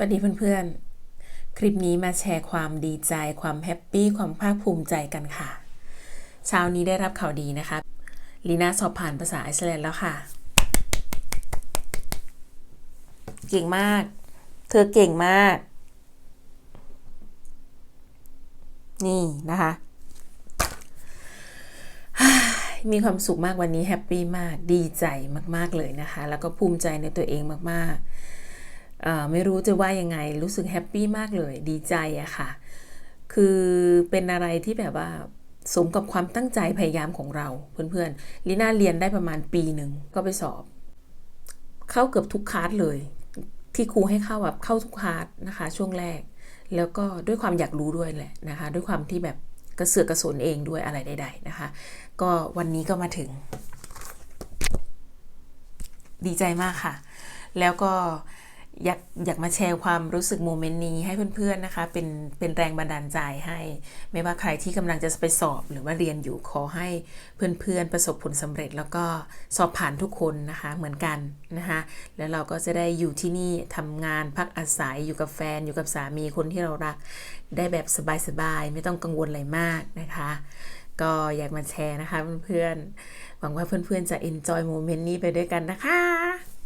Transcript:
สวัสดีเพื่อนๆ คลิปนี้มาแชร์ความดีใจ ความแฮปปี้ ความภาคภูมิใจกันค่ะ เช้านี้ได้รับข่าวดีนะคะ ลีน่าสอบผ่านภาษาไอซ์แลนด์แล้วค่ะ เก่งมาก เธอเก่งมาก นี่นะคะ มีความสุขมากวันนี้แฮปปี้มาก ดีใจมากๆเลยนะคะ แล้วก็ภูมิใจในตัวเองมากๆ ไม่รู้จะว่ายังไงรู้สึกแฮปปี้มากเลยดีใจอะค่ะ คือเป็นอะไรที่แบบว่าสมกับความตั้งใจพยายามของเราเพื่อนๆลีน่าเรียนได้ประมาณปีหนึ่งก็ไปสอบ เข้าเกือบทุกคลาสเลย ที่ครูให้เข้าแบบเข้าทุกคลาสนะคะ ช่วงแรก แล้วก็ด้วยความอยากรู้ด้วยแหละนะคะ ด้วยความที่แบบกระเสือกกระสนเองด้วยอะไรใดๆนะคะ ก็วันนี้ก็มาถึง ดีใจมากค่ะ แล้วก็ อยากอยากมาแชร์ความรู้สึกโมเมนต์นี้ให้เพื่อนๆนะคะ เป็นเป็นแรงบันดาลใจให้ ไม่ว่าใครที่กำลังจะไปสอบหรือว่าเรียนอยู่ขอให้เพื่อนๆประสบผลสำเร็จ แล้วก็สอบผ่านทุกคนนะคะเหมือนกันนะคะแล้วเราก็จะได้อยู่ที่นี่ทำงานพักอาศัยอยู่กับแฟน อยู่กับสามีคนที่เรารักได้แบบสบายๆไม่ต้องกังวลอะไรมากนะคะก็อยากมาแชร์นะคะเพื่อนๆหวังว่าเพื่อนๆจะ enjoy โมเมนต์นี้ไปด้วยกันนะคะ